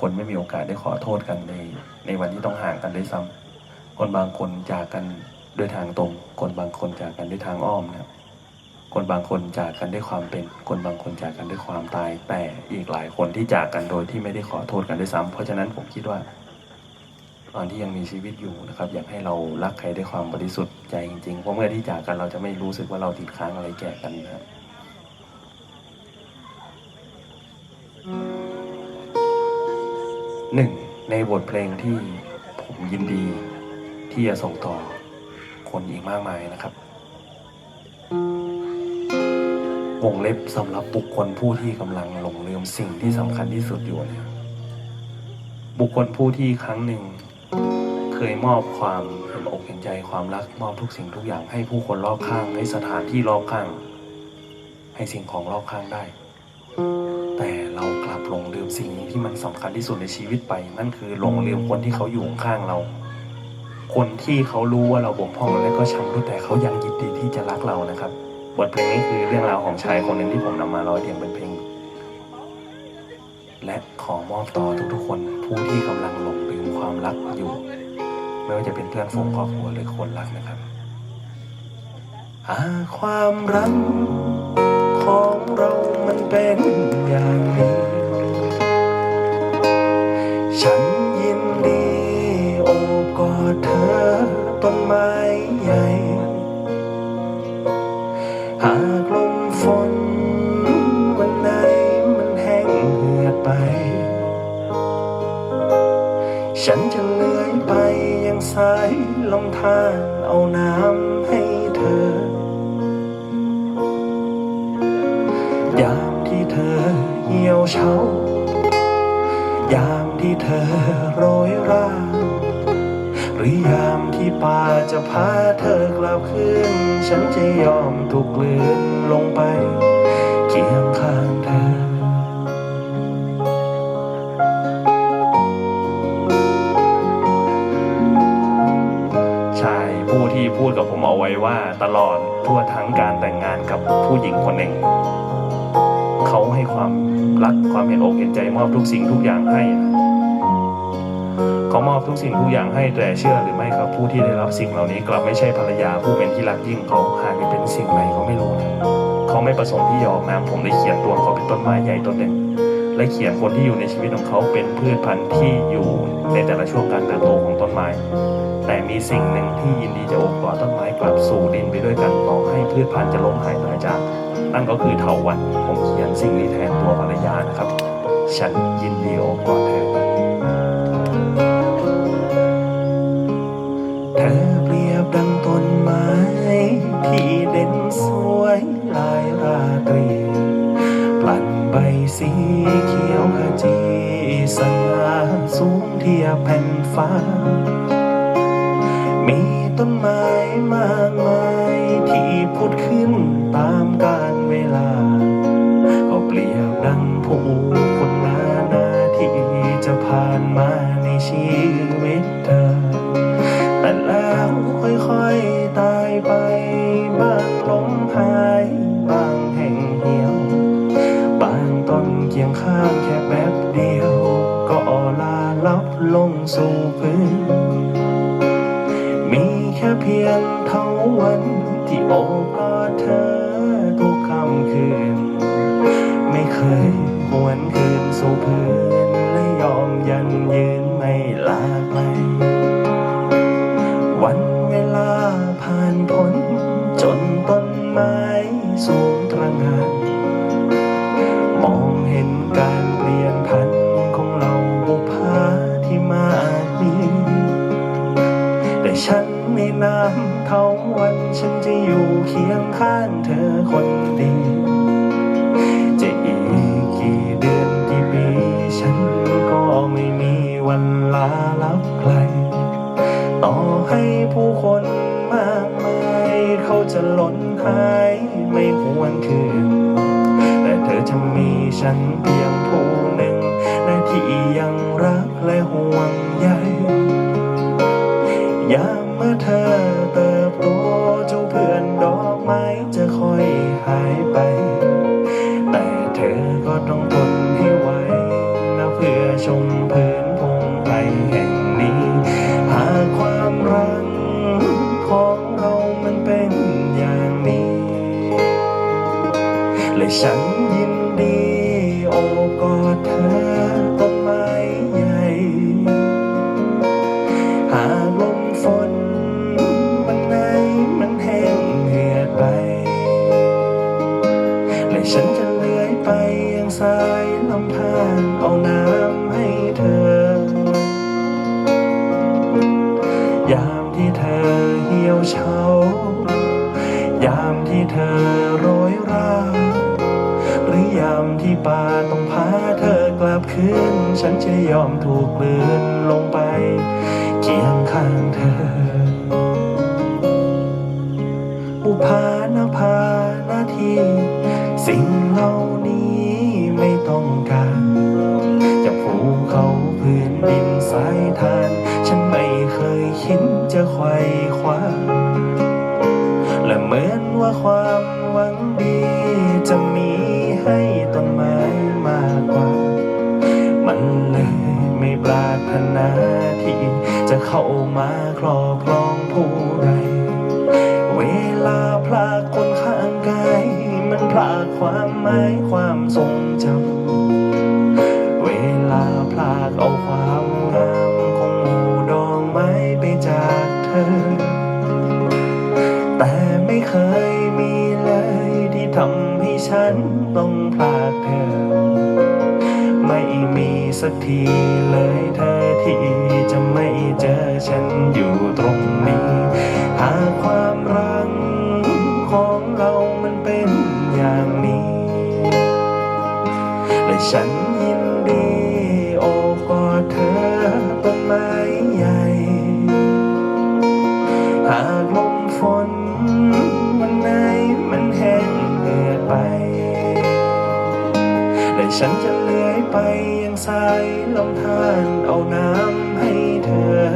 คนไม่มีโอกาสได้ขอโทษกันในในวันที่ต้องห่างกันด้วยซ้ำคนบางคนจากกันด้วยทางตรง คนบางคนจากกันด้วยทางอ้อมนะครับคนบางคนจากกันด้วยความเป็น คนบางคนจากกันด้วยความตาย แต่อีกหลายคนที่จากกันโดยที่ไม่ได้ขอโทษกันด้วยซ้ำเพราะฉะนั้นผมคิดว่า ตอนที่ยังมีชีวิตอยู่นะครับ อยากให้เรารักใครด้วยความบริสุทธิ์ใจจริงๆ เพราะเมื่อที่จากกันเราจะไม่รู้สึกว่าเราติดค้างอะไรแก่กันนะครับ หนึ่งในบทเพลงที่ผมยินดีที่จะส่งต่อคนอีกมากมายนะครับ วงเล็บสำหรับบุคคลผู้ที่กำลังหลงลืมสิ่งที่สำคัญที่สุดอยู่เนี่ยบุคคลผู้ที่ครั้งหนึ่ง เคยมอบความเห็นอกเห็นใจความรักมอบทุกสิ่งทุกอย่างให้ผู้คนรอบข้างให้สถานที่รอบข้าง ให้สิ่งของรอบข้างได้ สิ่งที่มันสำคัญที่สุดในชีวิตไป นั่นคือหลงลืมคนที่เขาอยู่ข้างเรา คนที่เขารู้ว่าเราบกพร่องและก็ช้ำรุดแต่เขายังยินดีที่จะรักเรานะครับ บทเพลงนี้คือเรื่องราวของชายคนหนึ่งที่ผมนำมาร้อยเรียงเป็นเพลง และขอมอบต่อทุกๆคน ผู้ที่กำลังหลงลืมความรักอยู่ ไม่ว่าจะเป็นเพื่อนฝูงครอบครัวหรือคนรักนะครับหาความรักของเรามันเป็นอย่างนี้ ฉันจะเลื้อยไปยังสายลมทานเอาน้ำให้เธอยามที่เธอเหี่ยวเฉายามที่เธอโรยราหรือยามที่ป่าจะพาเธอกลับคืน ฉันจะยอมถูกลืนลงไป พูดกับผมเอาไว้ว่าตลอดทั่วทั้งการแต่งงานกับผู้หญิงคนหนึ่ง เขาให้ความรักความเห็นอกเห็นใจมอบทุกสิ่งทุกอย่างให้เขามอบทุกสิ่งทุกอย่างให้แต่เชื่อหรือไม่ครับผู้ที่ได้รับสิ่งเหล่านี้กลับไม่ใช่ภรรยาผู้เป็นที่รักยิ่งเขาหากเป็นสิ่งไหนเขาไม่รู้นะเขาไม่ประสงค์ที่จะออกนาผมได้เขียนตัวเขาเป็นต้นไม้ใหญ่ต้นหนึ่ง และเขียนคนที่อยู่ในชีวิตของเขาเป็นพืชพันธุ์ที่อยู่ในแต่ละช่วงการเติบโตของต้นไม้ แต่มีสิ่งหนึ่งที่ยินดีจะโอบกอดต้นไม้กลับสู่ดินไปด้วยกันต่อให้พืชพันธุ์จะล้มหายตายจาก นั่นก็คือเถาวันผมเขียนสิ่งนี้แทนตัวภรรยานะครับ ฉันยินดีโอบกอดเธอเธอเปรียบดังต้น บ สู่พื้น มีแค่เพียงเท่าวันที่โอบกอดเธอทุกค่ำคืน ไม่เคยหวนคืนสู่พื้น และยอมยันยืนไม่ลาไป วันเวลาผ่านพ้นจนต้นไม้สูงตระหงานมองเห็นการเปลี่ยน เคียงข้างเธอคนดี จะอีกกี่เดือนกี่ปี ฉันก็ไม่มีวันลาลับไกลต่อให้ผู้คนมากมายเขาจะหล่นหายไม่หวนคืน แต่เธอจะมีฉันเพียงผู้หนึ่งนะที่ยังรักและห่วง ฉันยินดีโอบกอดเธอต้นไม้ใหญ่ หากลมฝนวันไหนมันแห้งเหือดไป และฉันจะเลื้อยไปยังสายลำธารเอาน้ำให้เธอ ยามที่เธอเหี่ยวเฉายามที่เธอ คืน ฉันจะยอมถูกเลือนลงไปเคียงข้างเธออุพานภาหน้าที่ สิ่งเหล่านี้ไม่ต้องการ จะภูกเขาพื้นดินสายทาน ฉันไม่เคยคิดจะไขว่คว้าและเหมือนว่าความหวังดีจะมีให้ เข้ามาครอบครองผู้ใดเวลาพลากคนข้างกาย มันพลากความหมายความทรงจำ เวลาพลากเอาความงามของหมู่ดอกไม้ไปจากเธอ แต่ไม่เคยมีเลยที่ทำให้ฉันต้องพลากเธอ สักทีเลยเธอที่จะไม่เจอฉันอยู่ตรงนี้ หากความรักของเรามันเป็นอย่างนี้ และฉันยิน สายลำธารเอาน้ำให้เธอ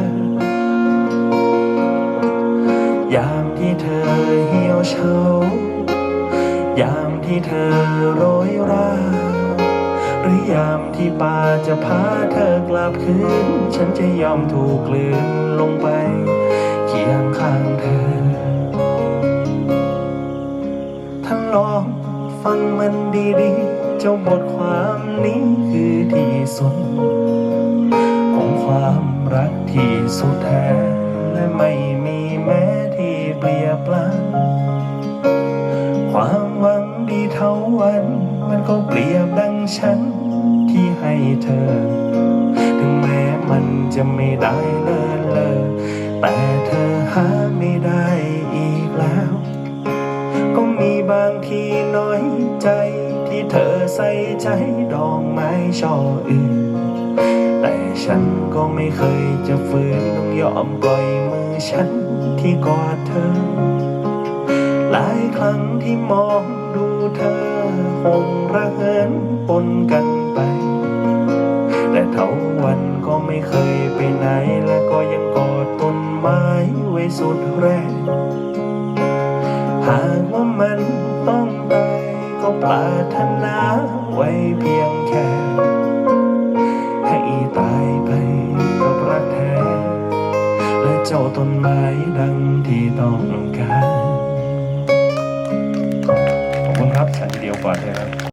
ยามที่เธอเหี่ยวเฉายามที่เธอโรยราหรือยามที่ป่าจะพาเธอกลับคืน ฉันจะยอมถูกกลืนลงไป เคียงข้างเธอ ท่านลองฟังมันดีๆ เจ้าบทความนี้คือที่สุด ของความรักที่สุดแท้และไม่มีแม้ที่เปรียบปลานความหวังดีเท่าวัน มันก็เปรียบดังฉันที่ให้เธอ ถึงแม้มันจะไม่ได้เลิศเลอแต่เธอหาไม่ได้อีกแล้ว ก็มีบางทีน้อยใจ เธอใส่ใจดอกไม้ช่ออื่น แต่ฉันก็ไม่เคยจะฝืนต้องยอมปล่อยมือฉันที่กอดเธอ หลายครั้งที่มองดูเธอคงระเหินปนกันไป แต่เท่าวันก็ไม่เคยไปไหนและก็ยังกอดต้นไม้ไว้สุดแรงหากว่ามันต้อง ปรารถนาไว้เพียงแค่ ให้ตายไปกับรักแท้ และเจ้าต้นไม้ดังที่ต้องการ ขอบคุณครับสันเดียวกว่าเธอครับ